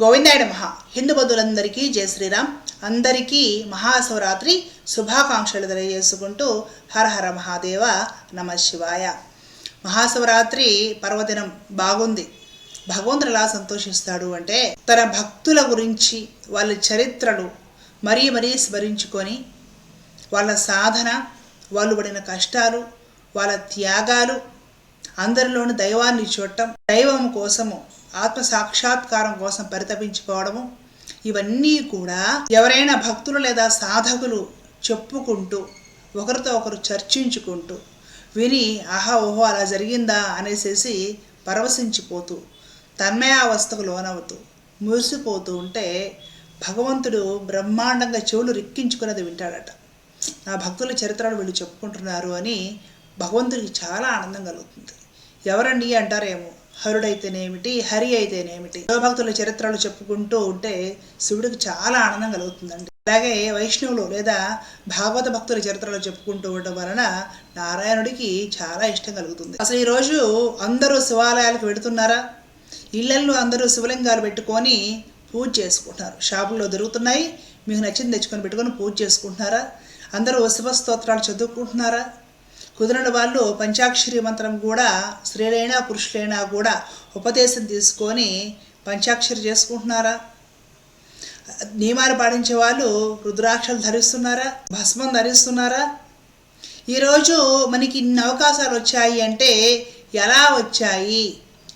గోవిందాయ మహా హిందూ బంధువులందరికీ జయ శ్రీరామ్. అందరికీ మహాశివరాత్రి శుభాకాంక్షలు తెలియజేసుకుంటూ హర హర మహాదేవ నమ శివాయ. మహాశివరాత్రి పర్వదినం బాగుంది. భగవంతుడు ఎలా సంతోషిస్తాడు అంటే తన భక్తుల గురించి వాళ్ళ చరిత్రలు మరీ మరీ స్మరించుకొని వాళ్ళ సాధన వాళ్ళు పడిన కష్టాలు వాళ్ళ త్యాగాలు అందరిలోని దైవాన్ని చూడటం దైవం కోసము ఆత్మ సాక్షాత్కారం కోసం పరితపించుకోవడము ఇవన్నీ కూడా ఎవరైనా భక్తులు లేదా సాధకులు చెప్పుకుంటూ ఒకరితో ఒకరు చర్చించుకుంటూ విని ఆహా ఓహో అలా జరిగిందా? అనేసేసి పరవశించిపోతూ తన్మయావస్థకు లోనవుతూ మురిసిపోతూ ఉంటే భగవంతుడు బ్రహ్మాండంగా చెవులు రిక్కించుకున్నది వింటాడట. నా భక్తుల చరిత్రలు వీళ్ళు చెప్పుకుంటున్నారు అని భగవంతుడికి చాలా ఆనందం కలుగుతుంది. ఎవరండి? అంటారేమో. హరుడైతేనేమిటి హరి అయితేనేమిటి? శివభక్తుల చరిత్రలు చెప్పుకుంటూ ఉంటే శివుడికి చాలా ఆనందం కలుగుతుందండి. అలాగే వైష్ణవులు లేదా భాగవత భక్తుల చరిత్రలు చెప్పుకుంటూ ఉండడం వలన నారాయణుడికి చాలా ఇష్టం కలుగుతుంది. అసలు ఈరోజు అందరూ శివాలయాలకు వెడుతున్నారా? ఇళ్ళల్లో అందరూ శివలింగాలు పెట్టుకొని పూజ చేసుకుంటున్నారు. షాపుల్లో దొరుకుతున్నాయి మీకు నచ్చింది తెచ్చుకొని పెట్టుకొని పూజ చేసుకుంటున్నారా? అందరూ శివ స్తోత్రాలు చదువుకుంటున్నారా? కుదరని వాళ్ళు పంచాక్షరి మంత్రం కూడా స్త్రీలైనా పురుషులైనా కూడా ఉపదేశం తీసుకొని పంచాక్షరి చేసుకుంటున్నారా? నియమాలు పాటించే వాళ్ళు రుద్రాక్షలు ధరిస్తున్నారా? భస్మం ధరిస్తున్నారా? ఈరోజు మనకి ఇన్ని అవకాశాలు వచ్చాయి అంటే ఎలా వచ్చాయి?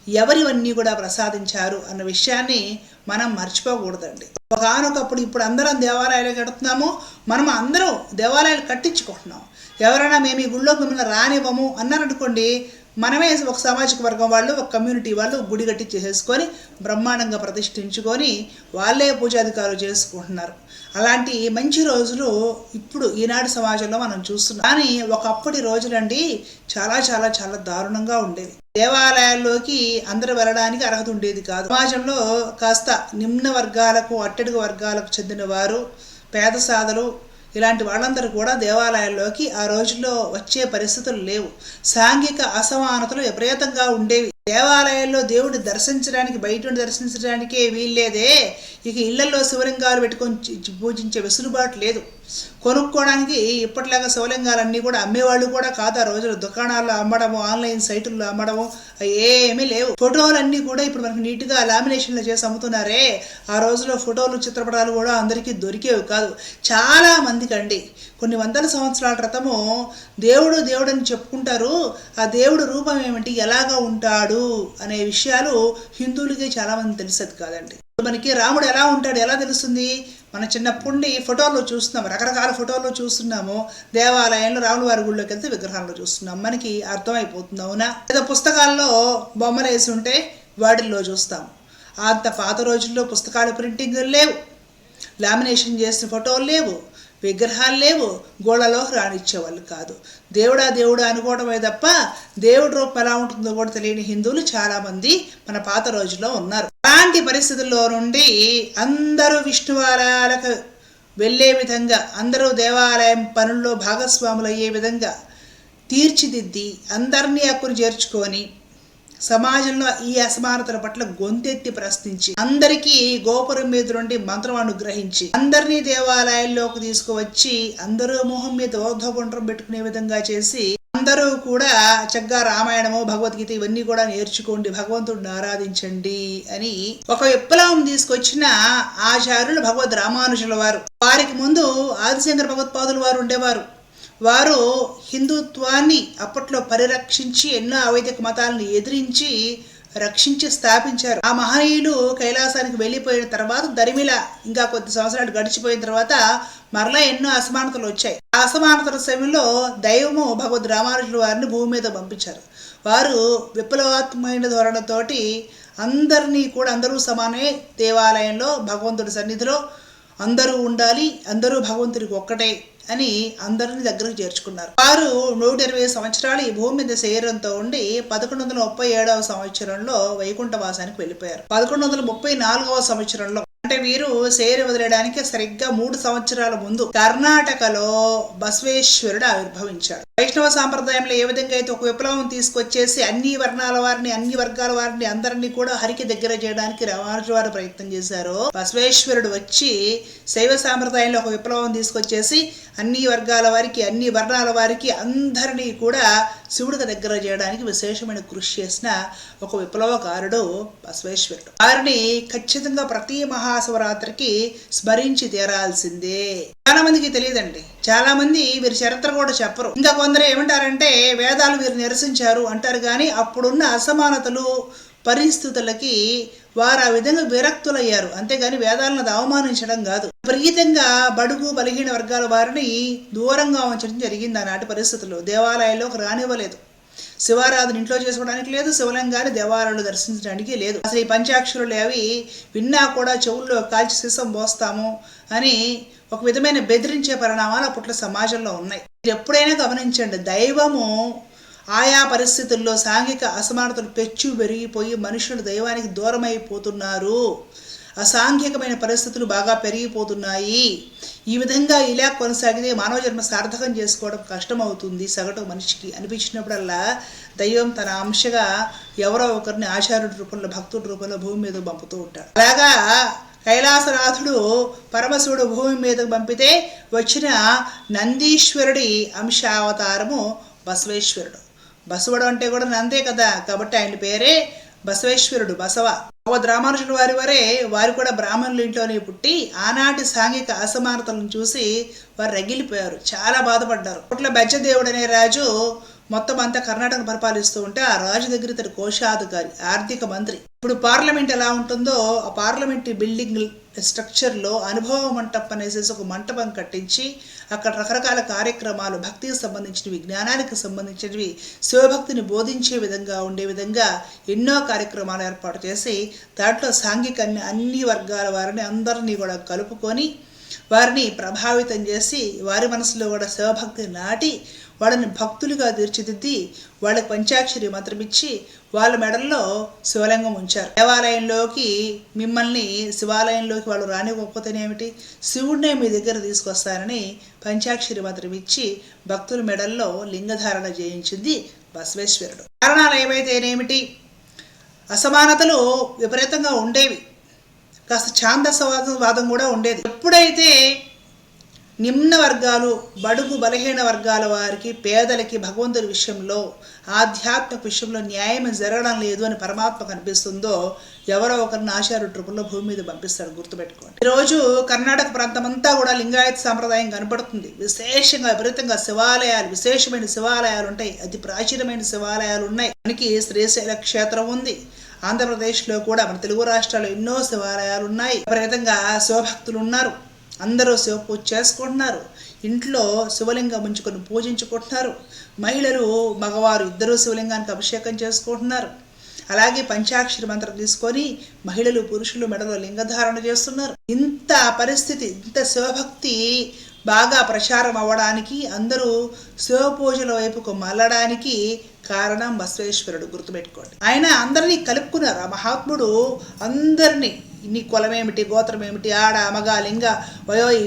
ఎవరివన్నీ కూడా ప్రసాదించారు అన్న విషయాన్ని మనం మర్చిపోకూడదండి. ఒకనొకప్పుడు ఇప్పుడు అందరం దేవాలయాలు కడుతున్నాము మనం అందరం దేవాలయాలు కట్టించుకుంటున్నాం. ఎవరైనా మేము ఈ గుళ్ళోకి మిమ్మల్ని రానివ్వము అన్నారనుకోండి మనమే ఒక సామాజిక వర్గం వాళ్ళు ఒక కమ్యూనిటీ వాళ్ళు గుడి కట్టించేసేసుకొని బ్రహ్మాండంగా ప్రతిష్ఠించుకొని వాళ్ళే పూజాధికారులు చేసుకుంటున్నారు. అలాంటి మంచి రోజులు ఇప్పుడు ఈనాడు సమాజంలో మనం చూస్తున్నాం. కానీ ఒకప్పటి రోజులండి చాలా చాలా చాలా దారుణంగా ఉండేవి. దేవాలయాల్లోకి అందరూ వెళ్ళడానికి అర్హత ఉండేది కాదు. సమాజంలో కాస్త నిమ్న వర్గాలకు అట్టడుగు వర్గాలకు చెందిన వారు పేద సాధలు ఇలాంటి వాళ్ళందరూ కూడా దేవాలయాల్లోకి ఆ రోజుల్లో వచ్చే పరిస్థితులు లేవు. సాంఘిక అసమానతలు విపరీతంగా ఉండేవి. దేవాలయాల్లో దేవుడు దర్శించడానికి బయట ఉండి దర్శించడానికే వీల్లేదే. ఇక ఇళ్ళలో శివలింగాలు పెట్టుకొని పూజించే వెసులుబాటు లేదు. కొనుక్కోవడానికి ఇప్పటిలాగా శివలింగాలన్నీ కూడా అమ్మేవాళ్ళు కూడా కాదు. ఆ రోజులు దుకాణాల్లో అమ్మడము ఆన్లైన్ సైటుల్లో అమ్మడము ఏమీ లేవు. ఫోటోలన్నీ కూడా ఇప్పుడు మనకు నీట్గా లామినేషన్లు చేసి అమ్ముతున్నారే. ఆ రోజులో ఫోటోలు చిత్రపటాలు కూడా అందరికీ దొరికేవి కాదు. చాలా మందికి అండి. కొన్ని వందల సంవత్సరాల క్రితము దేవుడు దేవుడని చెప్పుకుంటారు. ఆ దేవుడు రూపం ఏమిటి? ఎలాగా ఉంటాడు? అనే విషయాలు హిందువులకి చాలామంది తెలిసేది కాదండి. మనకి రాముడు ఎలా ఉంటాడు ఎలా తెలుస్తుంది? మన చిన్నప్పుండి ఫోటోల్లో చూస్తున్నాము రకరకాల ఫోటోల్లో చూస్తున్నాము. దేవాలయంలో రాముల వారి గుళ్ళోకి వెళ్తే విగ్రహాల్లో చూస్తున్నాం మనకి అర్థమైపోతుంది అవునా? లేదా పుస్తకాల్లో బొమ్మలు వేసి ఉంటే వాటిల్లో చూస్తాం అంత పాత రోజుల్లో పుస్తకాలు ప్రింటింగ్ లేవు. లామినేషన్ చేసిన ఫోటోలు లేవు. విగ్రహాలు లేవు గోళ్ళలో రానిచ్చేవాళ్ళు కాదు. దేవుడా దేవుడా అనుకోవడమే తప్ప దేవుడి రూపం ఎలా ఉంటుందో కూడా తెలియని హిందువులు చాలామంది మన పాత రోజుల్లో ఉన్నారు. అలాంటి పరిస్థితుల్లో నుండి అందరూ విష్ణువాలయాలకు వెళ్ళే విధంగా అందరూ దేవాలయం పనుల్లో భాగస్వాములు అయ్యే విధంగా తీర్చిదిద్ది అందరినీ అక్కును చేర్చుకొని సమాజంలో ఈ అసమానతల పట్ల గొంతెత్తి ప్రశ్నించి అందరికీ గోపురం మీద నుండి మంత్రం అనుగ్రహించి అందరినీ దేవాలయాల్లోకి తీసుకువచ్చి అందరూ మొహం మీద ఊర్ధ్వగుండ్రం పెట్టుకునే విధంగా చేసి అందరూ కూడా చక్కగా రామాయణము భగవద్గీత ఇవన్నీ కూడా నేర్చుకోండి భగవంతుడిని ఆరాధించండి అని ఒక విప్లవం తీసుకొచ్చిన ఆచార్యులు భగవద్ రామానుజుల వారు. వారికి ముందు ఆదిశంకర భగవత్పాదులు వారు ఉండేవారు. వారు హిందుత్వాన్ని అప్పట్లో పరిరక్షించి ఎన్నో ఆవేదిక మతాలను ఎదిరించి రక్షించి స్థాపించారు. ఆ మహనీయులు కైలాసానికి వెళ్ళిపోయిన తర్వాత దరిమిల ఇంకా కొద్ది సంవత్సరాలు గడిచిపోయిన తర్వాత మరలా ఎన్నో అసమానతలు వచ్చాయి. ఆ అసమానతల సమయంలో దైవము భగవద్ రామానుజుల వారిని భూమి మీద పంపించారు. వారు విప్లవాత్మకమైన ధోరణితోటి అందరినీ కూడా అందరూ సమానే దేవాలయంలో భగవంతుడి సన్నిధిలో అందరూ ఉండాలి అందరూ భగవంతుడికి ఒక్కటే అని అందరిని దగ్గరకు చేర్చుకున్నారు. వారు నూట ఇరవై సంవత్సరాలు ఈ భూమి మీద శరీరంతో ఉండి పదకొండు వందల ముప్పై ఏడవ సంవత్సరంలో వైకుంఠవాసానికి వెళ్ళిపోయారు. పదకొండు వందల ముప్పై నాలుగవ సంవత్సరంలో అంటే వీరు సేరు వదిలేయడానికి సరిగ్గా మూడు సంవత్సరాల ముందు కర్ణాటకలో బసవేశ్వరుడు ఆవిర్భవించాడు. వైష్ణవ సాంప్రదాయంలో ఏ విధంగా అయితే ఒక విప్లవం తీసుకొచ్చేసి అన్ని వర్ణాల వారిని అన్ని వర్గాల వారిని అందరినీ కూడా హరికి దగ్గర చేయడానికి రామానుజు వారు ప్రయత్నం చేశారు బసవేశ్వరుడు వచ్చి శైవ సాంప్రదాయంలో ఒక విప్లవం తీసుకొచ్చేసి అన్ని వర్గాల వారికి అన్ని వర్ణాల వారికి అందరినీ కూడా శివుడికి దగ్గర చేయడానికి విశేషమైన కృషి చేసిన ఒక విప్లవకారుడు బసవేశ్వరుడు. వారిని ఖచ్చితంగా ప్రతి మహాశివరాత్రికి స్మరించి తీరాల్సిందే. చాలా మందికి తెలియదండి. చాలా మంది వీరి చరిత్ర కూడా చెప్పరు. ఇంకా కొందరు ఏమంటారంటే వేదాలు వీరు నిరసించారు అంటారు కానీ అప్పుడున్న అసమానతలు పరిస్థితులకి వారు ఆ విధంగా విరక్తులయ్యారు. అంతేగాని వేదాలను అవమానించడం కాదు. విపరీతంగా బడుగు బలహీన వర్గాల వారిని దూరంగా ఉంచడం జరిగింది ఆనాటి పరిస్థితుల్లో. దేవాలయాల్లోకి రానివ్వలేదు. శివారాధన ఇంట్లో చేసుకోవడానికి లేదు శివలింగాన్ని దేవాలయాలు దర్శించడానికి లేదు. అసలు ఈ పంచాక్షరులు అవి విన్నా కూడా చెవుల్లో కాల్చి సీసం పోస్తాము అని ఒక విధమైన బెదిరించే పరిణామాలు అప్పట్లో సమాజంలో ఉన్నాయి. మీరు ఎప్పుడైనా గమనించండి దైవము ఆయా పరిస్థితుల్లో సాంఘిక అసమానతలు పెచ్చు పెరిగిపోయి మనుషులు దైవానికి దూరమైపోతున్నారు. అసాంఘికమైన పరిస్థితులు బాగా పెరిగిపోతున్నాయి. ఈ విధంగా ఇలా కొనసాగితే మానవ జన్మ సార్థకం చేసుకోవడం కష్టమవుతుంది. సగటు మనిషికి అనిపించినప్పుడల్లా దైవం తన అంశగా ఎవరో ఒకరిని ఆచార్యుడి రూపంలో భక్తుడి రూపంలో భూమి మీద పంపుతూ ఉంటాడు. అలాగా కైలాసనాథుడు పరమశివుడు భూమి మీదకు పంపితే వచ్చిన నందీశ్వరుడి అంశావతారము బసవేశ్వరుడు. బసవడు అంటే కూడా నందే కదా. కాబట్టి ఆయన పేరే బసవేశ్వరుడు బసవ. భగవద్ రామానుజుల వారి వరే వారు కూడా బ్రాహ్మణుల ఇంట్లోనే పుట్టి ఆనాటి సాంఘిక అసమానతలను చూసి వారు రగిలిపోయారు. చాలా బాధపడ్డారు. అట్లా బెజ్జదేవుడు అనే రాజు మొత్తం అంతా కర్ణాటక పరిపాలిస్తూ ఉంటే ఆ రాజు దగ్గర ఇతడు కోశాధికారి ఆర్థిక మంత్రి. ఇప్పుడు పార్లమెంట్ ఎలా ఉంటుందో ఆ పార్లమెంట్ బిల్డింగ్ స్ట్రక్చర్లో అనుభవ మంటపం అనేసి ఒక మంటపం కట్టించి అక్కడ రకరకాల కార్యక్రమాలు భక్తికి సంబంధించినవి జ్ఞానానికి సంబంధించినవి శివభక్తిని బోధించే విధంగా ఉండే విధంగా ఎన్నో కార్యక్రమాలు ఏర్పాటు చేసి దాంట్లో సాంఘిక అన్ని అన్ని వర్గాల వారిని అందరినీ కూడా కలుపుకొని వారిని ప్రభావితం చేసి వారి మనసులో కూడా శివభక్తి నాటి వాళ్ళని భక్తులుగా తీర్చిదిద్ది వాళ్ళకి పంచాక్షరి మంత్రమిచ్చి వాళ్ళ మెడల్లో శివలింగం ఉంచారు. దేవాలయంలోకి మిమ్మల్ని శివాలయంలోకి వాళ్ళు రానివ్వకపోతేనేమిటి శివుడినే మీ దగ్గర తీసుకొస్తారని పంచాక్షరి మంత్రం ఇచ్చి భక్తుల మెడల్లో లింగధారణ చేయించింది బసవేశ్వరుడు. కారణాలు ఏమైతేనేమిటి? అసమానతలు విపరీతంగా ఉండేవి. కాస్త ఛాందసవాదం వాదం కూడా ఉండేది. ఎప్పుడైతే నిమ్న వర్గాలు బడుగు బలహీన వర్గాల వారికి పేదలకి భగవంతుడి విషయంలో ఆధ్యాత్మిక విషయంలో న్యాయం జరగడం లేదు అని పరమాత్మ కనిపిస్తుందో ఎవరో ఒకరిని ఆచార్యుడి ట్రిపుల్లో భూమి మీద పంపిస్తాడు గుర్తుపెట్టుకోండి. ఈరోజు కర్ణాటక ప్రాంతం అంతా కూడా లింగాయత సాంప్రదాయం కనపడుతుంది. విశేషంగా విపరీతంగా శివాలయాలు విశేషమైన శివాలయాలు ఉంటాయి. అతి ప్రాచీనమైన శివాలయాలు ఉన్నాయి. మనకి శ్రీశైల క్షేత్రం ఉంది. ఆంధ్రప్రదేశ్లో కూడా మన తెలుగు రాష్ట్రాల్లో ఎన్నో శివాలయాలు ఉన్నాయి. విపరీతంగా శివభక్తులు ఉన్నారు. అందరూ శివ పూజ చేసుకుంటున్నారు. ఇంట్లో శివలింగం ఉంచుకొని పూజించుకుంటున్నారు. మహిళలు మగవారు ఇద్దరూ శివలింగానికి అభిషేకం చేసుకుంటున్నారు. అలాగే పంచాక్షరి మంత్రం తీసుకొని మహిళలు పురుషులు మెడలో లింగధారణ చేస్తున్నారు. ఇంత పరిస్థితి ఇంత శివభక్తి బాగా ప్రచారం అవ్వడానికి అందరూ శివ పూజల వైపుకు మళ్ళడానికి కారణం బసవేశ్వరుడు గుర్తుపెట్టుకోండి. ఆయన అందరినీ కలుపుకున్నారు. ఆ మహాత్ముడు అందరినీ నీ కులమేమిటి గోత్రం ఏమిటి? ఆడ మగ లింగ వయో ఈ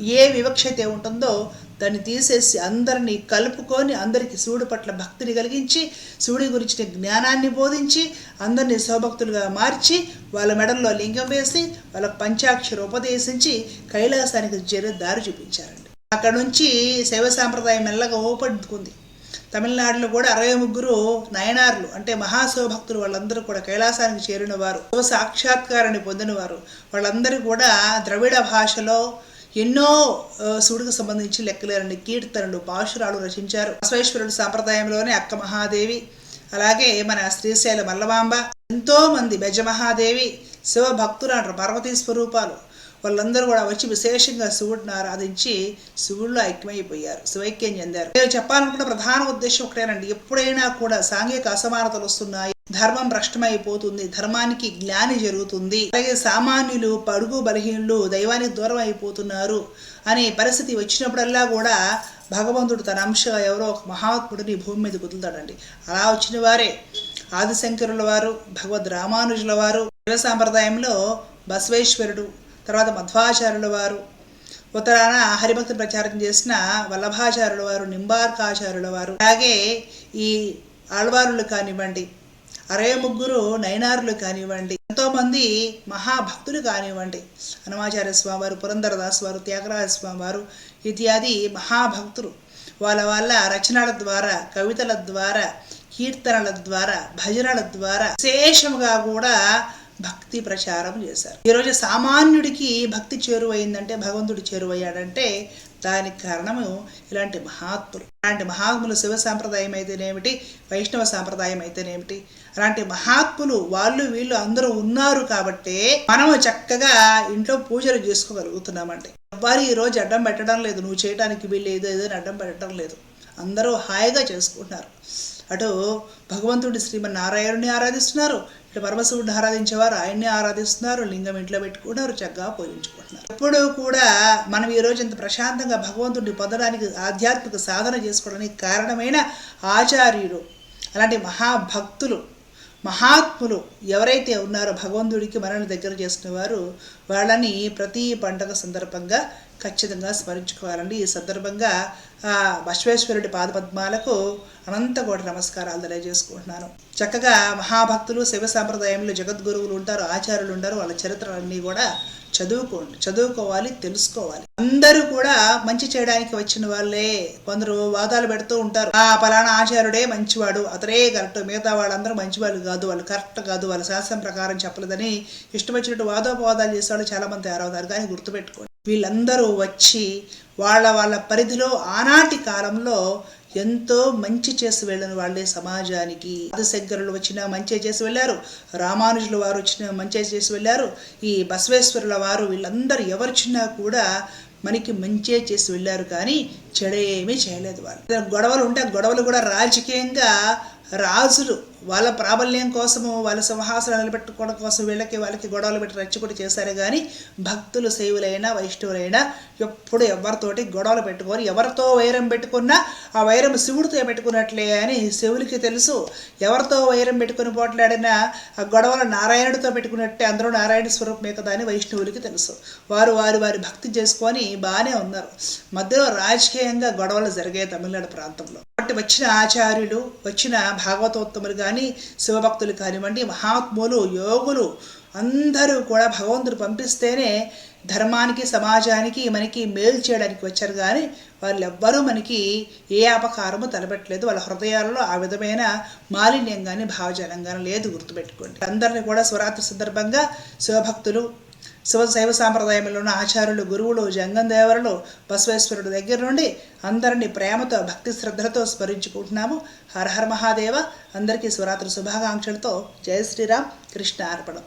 ఏ ఈ ఏ ఉంటుందో దాన్ని తీసేసి అందరినీ కలుపుకొని అందరికీ శివుడి పట్ల భక్తిని కలిగించి శివుడి గురించిన జ్ఞానాన్ని బోధించి అందరినీ శివభక్తులుగా మార్చి వాళ్ళ మెడల్లో లింగం వేసి వాళ్ళ పంచాక్షరు ఉపదేశించి కైలాసానికి చేరే దారి చూపించారండి. అక్కడ నుంచి శైవ సాంప్రదాయం మెల్లగా ఓపడుకుంది తమిళనాడులో కూడా అరవై ముగ్గురు నయనార్లు అంటే మహాశివభక్తులు వాళ్ళందరూ కూడా కైలాసానికి చేరిన వారు సాక్షాత్కారాన్ని పొందిన వారు వాళ్ళందరూ కూడా ద్రవిడ భాషలో ఎన్నో శివుడికి సంబంధించి లెక్కలేరని కీర్తనలు పాశురాలు రచించారు. బసవేశ్వరుడు సాంప్రదాయంలోనే అక్క మహాదేవి అలాగే మన శ్రీశైల మల్లవాంబ ఎంతో మంది బెజమహాదేవి శివభక్తులు అంటారు పార్వతీ స్వరూపాలు. వాళ్ళందరూ కూడా వచ్చి విశేషంగా శివుడిని ఆరాధించి శివుల్లో ఐక్యమైపోయారు శివైక్యం చెందారు. నేను చెప్పాలనుకున్న ప్రధాన ఉద్దేశం ఒకటేనండి ఎప్పుడైనా కూడా సాంఘిక అసమానతలు వస్తున్నాయి ధర్మం భ్రష్టమైపోతుంది ధర్మానికి జ్ఞాని జరుగుతుంది అలాగే సామాన్యులు పడుగు బలహీనులు దైవానికి దూరం అయిపోతున్నారు అనే పరిస్థితి వచ్చినప్పుడల్లా కూడా భగవంతుడు తన అంశగా ఎవరో ఒక మహాత్ముడిని భూమి మీద కుదులుతాడండి. అలా వచ్చిన వారే ఆదిశంకరుల వారు భగవద్ రామానుజుల వారు శివ సాంప్రదాయంలో బసవేశ్వరుడు తర్వాత మధ్వాచార్యుల వారు ఉత్తరాన హరిభక్తి ప్రచారం చేసిన వల్లభాచార్యుల వారు నింబార్కాచార్యుల వారు. అలాగే ఈ ఆళ్వారులు కానివ్వండి అరవై ముగ్గురు నయనారులు కానివ్వండి ఎంతోమంది మహాభక్తులు కానివ్వండి హనుమాచార్య స్వామి వారు పురంధరదాస్ వారు త్యాగరాజ స్వామి వారు ఇత్యాది మహాభక్తులు. వాళ్ళ వాళ్ళ రచనల ద్వారా కవితల ద్వారా కీర్తనల ద్వారా భజనల ద్వారా విశేషముగా కూడా భక్తి ప్రచారం చేశారు. ఈరోజు సామాన్యుడికి భక్తి చేరువైందంటే భగవంతుడు చేరువయ్యాడంటే దానికి కారణము ఇలాంటి మహాత్ములు. అలాంటి మహాత్ములు శివ సాంప్రదాయం అయితేనేమిటి? వైష్ణవ సాంప్రదాయం అయితేనేమిటి? అలాంటి మహాత్ములు వాళ్ళు వీళ్ళు అందరూ ఉన్నారు కాబట్టే మనము చక్కగా ఇంట్లో పూజలు చేసుకోగలుగుతున్నామండి. ఎవ్వరు ఈ రోజు అడ్డం పెట్టడం లేదు. నువ్వు చేయడానికి వీళ్ళు ఏదో ఏదో అడ్డం పెట్టడం లేదు. అందరూ హాయిగా చేసుకుంటున్నారు. అటు భగవంతుడి శ్రీమన్నారాయణుని ఆరాధిస్తున్నారు. ఇటు పరమశివుడిని ఆరాధించేవారు ఆయన్ని ఆరాధిస్తున్నారు. లింగం ఇంట్లో పెట్టుకుంటారు చక్కగా పూజించుకుంటున్నారు. ఎప్పుడూ కూడా మనం ఈ రోజు ఇంత ప్రశాంతంగా భగవంతుడిని పొందడానికి ఆధ్యాత్మిక సాధన చేసుకోవడానికి కారణమైన ఆచార్యులు అలాంటి మహాభక్తులు మహాత్ములు ఎవరైతే ఉన్నారో భగవంతుడికి మనల్ని దగ్గర చేసుకునేవారు వాళ్ళని ప్రతి పండగ సందర్భంగా ఖచ్చితంగా స్మరించుకోవాలండి. ఈ సందర్భంగా బశ్వేశ్వరుడి పాదపద్మాలకు అనంత కోటి నమస్కారాలు తెలియజేసుకుంటున్నాను. చక్కగా మహాభక్తులు శివ సాంప్రదాయంలో జగద్గురువులు ఉంటారు ఆచార్యులు ఉంటారు వాళ్ళ చరిత్రలన్నీ కూడా చదువుకోండి చదువుకోవాలి తెలుసుకోవాలి. అందరూ కూడా మంచి చేయడానికి వచ్చిన వాళ్ళే. కొందరు వాదాలు పెడుతూ ఉంటారు. ఆ పలానా ఆచార్యుడే మంచివాడు అతడే కరెక్ట్ మిగతా వాళ్ళందరూ మంచివాళ్ళు కాదు వాళ్ళు కరెక్ట్ కాదు వాళ్ళ శాస్త్రం ప్రకారం చెప్పలేదని ఇష్టం వచ్చినట్టు వాదోపవాదాలు చేసేవాళ్ళు చాలా మంది తయారవుతారు. కానీ గుర్తుపెట్టుకోండి. వీళ్ళందరూ వచ్చి వాళ్ళ వాళ్ళ పరిధిలో ఆనాటి కాలంలో ఎంతో మంచి చేసి వెళ్ళిన వాళ్ళే సమాజానికి. ఆదిశంకరులు వచ్చినా మంచి చేసి వెళ్ళారు. రామానుజుల వారు వచ్చిన మంచి చేసి వెళ్ళారు. ఈ బసవేశ్వరుల వారు వీళ్ళందరూ ఎవరిచ్చినా కూడా మనకి మంచే చేసి వెళ్ళారు కానీ చెడేమీ చేయలేదు వాళ్ళు. గొడవలు ఉంటే గొడవలు కూడా రాజకీయంగా రాజులు వాళ్ళ ప్రాబల్యం కోసము వాళ్ళ సింహాసనాలు నిలబెట్టుకోవడం కోసం వీళ్ళకి వాళ్ళకి గొడవలు పెట్టి రెచ్చగొట్టి చేశారు. కానీ భక్తులు శైవులైనా వైష్ణవులైనా ఎప్పుడు ఎవరితోటి గొడవలు పెట్టుకొని ఎవరితో వైరం పెట్టుకున్నా ఆ వైరం శివుడితో పెట్టుకున్నట్లే అని శివులకి తెలుసు. ఎవరితో వైరం పెట్టుకుని పోట్లాడినా ఆ గొడవలు నారాయణుడితో పెట్టుకున్నట్టే అందరూ నారాయణ స్వరూపమే కదా అని వైష్ణవులకి తెలుసు. వారు వారి వారి భక్తి చేసుకొని బాగానే ఉన్నారు. మధ్యలో రాజకీయంగా గొడవలు జరిగాయి తమిళనాడు ప్రాంతంలో. కాబట్టి వచ్చిన ఆచార్యులు వచ్చిన భాగవతోత్తములు కానీ శివభక్తులు కానివ్వండి మహాత్ములు యోగులు అందరూ కూడా భగవంతుడు పంపిస్తేనే ధర్మానికి సమాజానికి మనకి మేలు చేయడానికి వచ్చారు కానీ వాళ్ళు ఎవ్వరూ మనకి ఏ అపకారము తలపెట్టలేదు. వాళ్ళ హృదయాలలో ఆ విధమైన మాలిన్యం కానీ భావజనం కానీ లేదు గుర్తుపెట్టుకోండి. అందరినీ కూడా శివరాత్రి సందర్భంగా శివభక్తులు శివ శైవ సాంప్రదాయంలో ఉన్న ఆచార్యులు గురువులు జంగందేవరులు బసవేశ్వరుడు దగ్గర నుండి అందరినీ ప్రేమతో భక్తి శ్రద్ధలతో స్మరించుకుంటున్నాము. హర హర మహాదేవ. అందరికీ శివరాత్రి శుభాకాంక్షలతో జయ శ్రీరామ్. కృష్ణ అర్పణం.